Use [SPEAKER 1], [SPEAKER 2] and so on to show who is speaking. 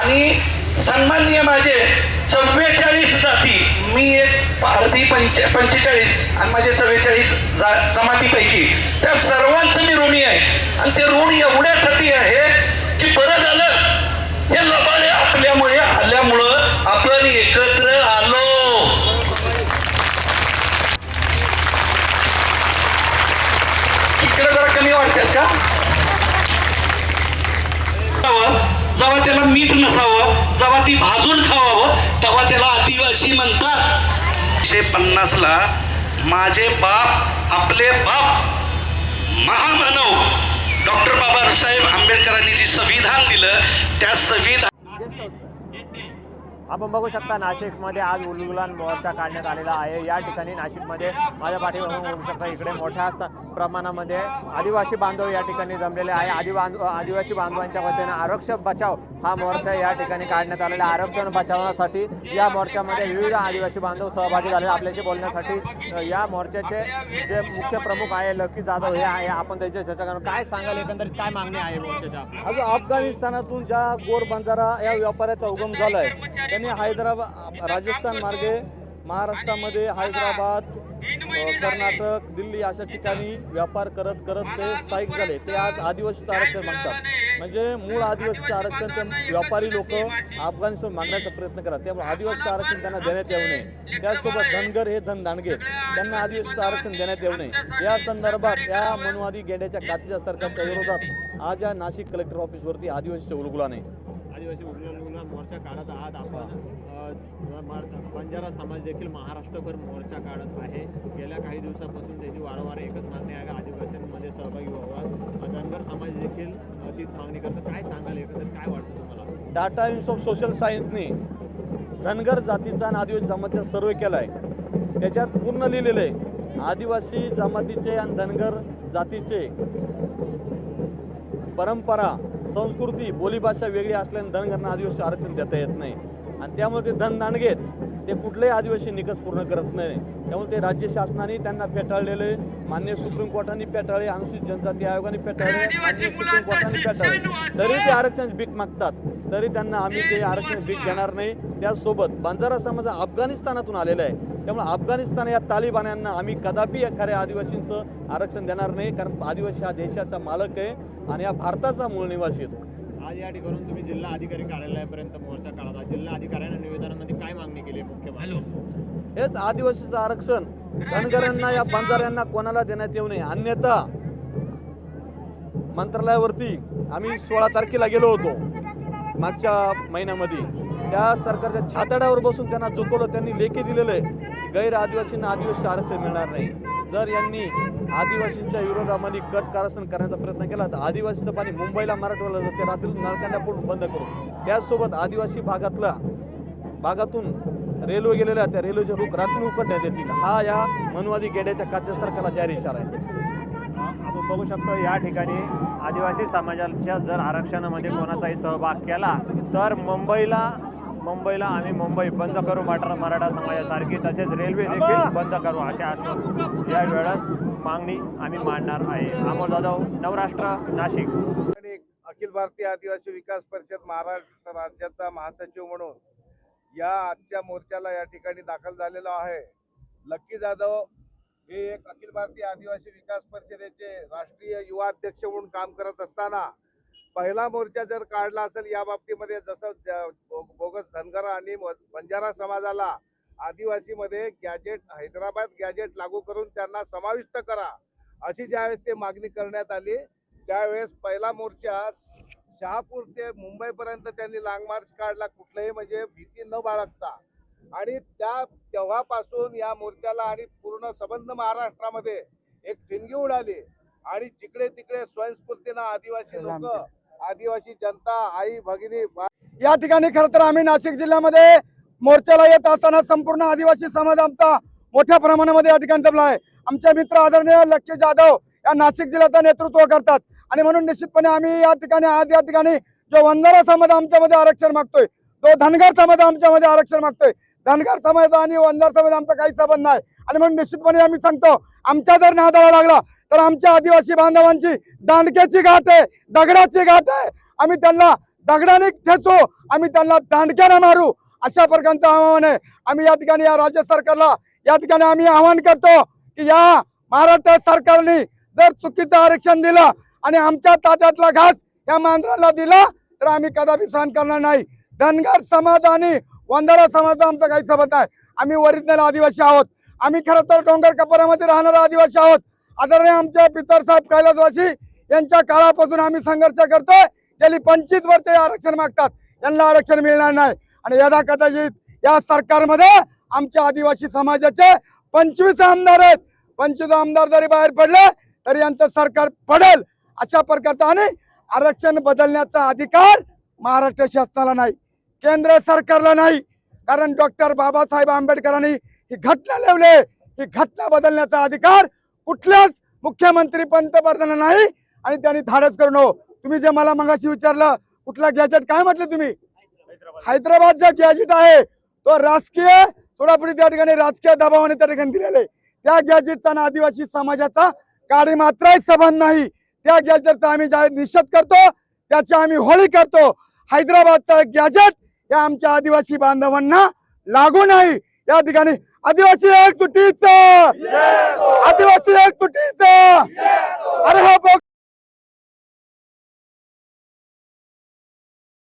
[SPEAKER 1] आणि सन्माननीय माझे चव्वेचाळीस जाती. मी एक अर्धी पंच पंचेचाळीस आणि माझे चव्वेचाळीस जा जमातीपैकी. त्या सर्वांचं मी ऋणी आहे. आणि ते ऋण एवढ्यासाठी आहे की बरं झालं. हे लबाडे आपल्यामुळे आल्यामुळं आपण एकत्र आलो. इकडे जरा कमी वाटतात का? जेव्हा त्याला मीठ नसावं जेव्हा ती भाजून खावावं तेव्हा त्याला आदिवासी म्हणतात. एकशे पन्नासला माझे बाप आपले बाप महामानव. डॉक्टर बाबासाहेब आंबेडकरांनी जी संविधान दिलं त्या संविधान
[SPEAKER 2] आपण बघू शकता नाशिकमध्ये आज उलगुलान मोर्चा काढण्यात आलेला आहे. या ठिकाणी नाशिकमध्ये माझ्या पाठीमागून होऊ शकता इकडे मोठ्या प्रमाणामध्ये आदिवासी बांधव या ठिकाणी जमलेले आहे. आदि बांधव आदिवासी बांधवांच्या वतीने आरक्षण बचाव हा मोर्चा या ठिकाणी काढण्यात आलेला आहे. आरक्षण बचावण्यासाठी या मोर्चामध्ये विविध आदिवासी बांधव सहभागी झाले. आपल्याशी बोलण्यासाठी या मोर्चाचे जे मुख्य प्रमुख आहे लकी जाधव हे आहे. आपण त्यांच्या चर्चा करू. काय सांगाल? एकंदरीत काय मागणी आहे मोर्चाच्या? आपल्या?
[SPEAKER 3] अफगाणिस्तानातून ज्या गोर बंजारा या व्यापाऱ्याचा उगम झालाय त्यांनी हैदराबाद राजस्थान मार्गे महाराष्ट्रामध्ये हैदराबाद कर्नाटक दिल्ली अशा ठिकाणी व्यापार करत करत ते स्थायिक झाले. ते आज आदिवासीचं आरक्षण मागतात. म्हणजे मूळ आदिवासीचं आरक्षण ते व्यापारी लोक अफगाणिस्तान मागण्याचा प्रयत्न करतात. त्यामुळे आदिवासीचं आरक्षण त्यांना देण्यात येऊ नये. त्याचसोबत धनगर हे धन दांडगे त्यांना आदिवासीचं आरक्षण देण्यात येऊ नये. या संदर्भात या मनवादी गेंड्याच्या कातीच्या सरकारच्या विरोधात आज या नाशिक कलेक्टर ऑफिसवरती आदिवासीचे उलगुला नाही
[SPEAKER 2] आदिवासी उल्लंघन मोर्चा काढत आहात आपण. बंजारा समाज देखील महाराष्ट्रभर मोर्चा काढत आहे. गेल्या काही दिवसापासून त्याची वारंवार एकच मागणी आहे का आदिवासींमध्ये सहभागी व्हावा. धनगर समाज देखील तीच मागणी करतो. काय सांगाल एकत्र काय वाटतं तुम्हाला?
[SPEAKER 3] डाटा इन्स्टिट्यूट ऑफ सोशल सायन्सने धनगर जातीचा आणि आदिवासी जमातीचा सर्वे केला आहे त्याच्यात पूर्ण लिहिलेलं आहे आदिवासी जमातीचे आणि धनगर जातीचे परंपरा संस्कृती बोलीभाषा वेगळी असल्याने धनगरांना आदिवासी आरक्षण देता येत नाही. आणि त्यामुळे ते धन दांडगेत ते कुठलेही आदिवासी निकष पूर्ण करत नाही. त्यामुळे ते राज्य शासनाने त्यांना फेटाळलेले मान्य सुप्रीम कोर्टाने फेटाळले अनुसूचित जनजाती आयोगाने फेटाळले सुप्रीम कोर्टाने फेटाळले. तरी ते आरक्षण भीक मागतात. तरी त्यांना आम्ही ते आरक्षण भीक देणार नाही. त्याचसोबत बंजारा समाज अफगाणिस्तानातून आलेला आहे. त्यामुळे अफगाणिस्तान या तालिबान्यांना आम्ही कदापि खऱ्या आदिवासींचं आरक्षण देणार नाही कारण आदिवासी हा देशाचा मालक आहे आणि हा भारताचा मूळ निवासी येतो
[SPEAKER 2] आज या ठिकाणी तुम्ही जिल्हा अधिकारी कार्यालयापर्यंत मोर्चा आहात जिल्हा अधिकाऱ्यांना निवेदनामध्ये काय मागणी केली मुख्य?
[SPEAKER 3] हेच आदिवासीचं आरक्षण. धनगरांना या बंजाऱ्यांना कोणाला देण्यात येऊ नये अन्यथा मंत्रालयावरती आम्ही सोळा तारखेला गेलो होतो मागच्या महिन्यामध्ये. त्या सरकारच्या छाताड्यावर बसून त्यांना चुकवलं त्यांनी लेखी दिलेलं आहे. गैर आदिवासींना आदिवासी आरक्षण मिळणार नाही. जर यांनी आदिवासींच्या विरोधामध्ये कट कारस्थान करण्याचा प्रयत्न केला तर आदिवासीचं पाणी मुंबईला मराठवाड्याला जाते रात्री नळकांड्या पूर्ण बंद करू. त्याचसोबत आदिवासी भागातला भागातून रेल्वे गेलेल्या त्या रेल्वेचे रुख रात्री उकडण्यात येतील. हा या मनवादी गेड्याच्या काच्या सरकारला जाहीर इशारा आहे.
[SPEAKER 2] आपण बघू शकतो या ठिकाणी आदिवासी समाजाच्या जर आरक्षणामध्ये कोणाचाही सहभाग केला तर मुंबईला मुंबईला आम्ही मुंबई बंद करू मराठा मराठा समाजासारखी तसेच रेल्वे देखील बंद करू अशा आश्वासन या वेळेस मागणी आम्ही मांडणार आहे. अमोल जाधव नवराष्ट्र नाशिक.
[SPEAKER 4] आणि अखिल भारतीय आदिवासी विकास परिषद महाराष्ट्र राज्याचा महासचिव म्हणून या आजच्या मोर्चाला या ठिकाणी दाखल झालेलो आहे. लक्की जाधव हे एक अखिल भारतीय आदिवासी विकास परिषदेचे राष्ट्रीय युवा अध्यक्ष म्हणून काम करत असताना पहिला मोर्चा जर काढला असेल या बाबतीमध्ये जसं बोगस धनगर आणि बंजारा समाजाला आदिवासीमध्ये गॅजेट हैदराबाद गॅजेट लागू करून त्यांना समाविष्ट करा अशी ज्यावेळेस ते मागणी करण्यात आली त्यावेळेस पहिला मोर्चा शहापूर ते मुंबईपर्यंत त्यांनी लांग मार्च काढला कुठलंही म्हणजे भीती न बाळगता. आणि त्या तेव्हापासून या मोर्चाला आणि पूर्ण संबंध महाराष्ट्रामध्ये एक ठिणगी उडाली. आणि जिकडे तिकडे स्वयंस्फूर्तीनं आदिवासी लोक आदिवासी जनता आई भगिनी
[SPEAKER 5] या ठिकाणी खरं तर आम्ही नाशिक जिल्ह्यामध्ये मोर्चाला येत असताना संपूर्ण आदिवासी समाज आमचा मोठ्या प्रमाणामध्ये या ठिकाणी जमला आहे. आमचे मित्र आदरणीय लक्ष जाधव या नाशिक जिल्ह्याचं नेतृत्व करतात. आणि म्हणून निश्चितपणे आम्ही या ठिकाणी आज या ठिकाणी जो वंजारा समाज आमच्यामध्ये आरक्षण मागतोय तो धनगर समाज आमच्यामध्ये आरक्षण मागतोय धनगर समाज आणि वंजार समाज आमचा काही संबंध नाही. आणि म्हणून निश्चितपणे आम्ही सांगतो आमच्या जर नादाला लागला तर आमच्या आदिवासी बांधवांची दांडक्याची गाठ आहे दगडाची गाठ आहे. आम्ही त्यांना दगडाने ठेचो आम्ही त्यांना दांडक्याने मारू. अशा प्रकारचं आव्हान आहे. आम्ही या ठिकाणी या राज्य सरकारला या ठिकाणी आम्ही आवाहन करतो की या महाराष्ट्र सरकारने जर चुकीचं आरक्षण दिलं आणि आमच्या ताट्यातला घास या मांजराला दिला तर आम्ही कदापि सहन करणार नाही. धनगर समाज आणि वंधारा समाज आमचा काही सोबत आहे. आम्ही ओरिजिनल आदिवासी आहोत. आम्ही खरं तर डोंगर कपारामध्ये राहणारा आदिवासी आहोत. आदरणीय आमच्या पितर साहेब कैलासवासी यांच्या काळापासून आम्ही संघर्ष करतोय. गेली पंचवीस वर्ष आरक्षण मागतात. यांना आरक्षण मिळणार नाही. आणि यदा कदाचित या सरकारमध्ये आमच्या आदिवासी समाजाचे पंचवीस आमदार आहेत. पंचवीस आमदार जरी बाहेर पडले तरी यांचं सरकार पडेल अशा प्रकारचा आणि आरक्षण बदलण्याचा अधिकार महाराष्ट्र शासनाला नाही केंद्र सरकारला नाही. कारण डॉक्टर बाबासाहेब आंबेडकरांनी ही घटना लिवले ही घटना बदलण्याचा अधिकार कुठल्याच मुख्यमंत्री पंतप्रधानांना नाही आणि त्यांनी धाडस करणं तुम्ही जे मला मगाशी विचारलं कुठला गॅजेट काय म्हटलं तुम्ही? हैदराबादचा गॅजेट आहे तो राजकीय थोडापुढे त्या ठिकाणी राजकीय दबावाने त्या ठिकाणी दिलेले. आहे. त्या गॅजेटचा ना आदिवासी समाजाचा काडी मात्रही संबंध नाही. त्या गॅजेटचा आम्ही जाहीर निषेध करतो त्याची आम्ही होळी करतो. हैदराबादचा गॅजेट या आमच्या आदिवासी बांधवांना लागू नाही. या ठिकाणी आदिवासी एक तुटीचा. हो. आदिवासी एक तुटीचा. अरे हो, हा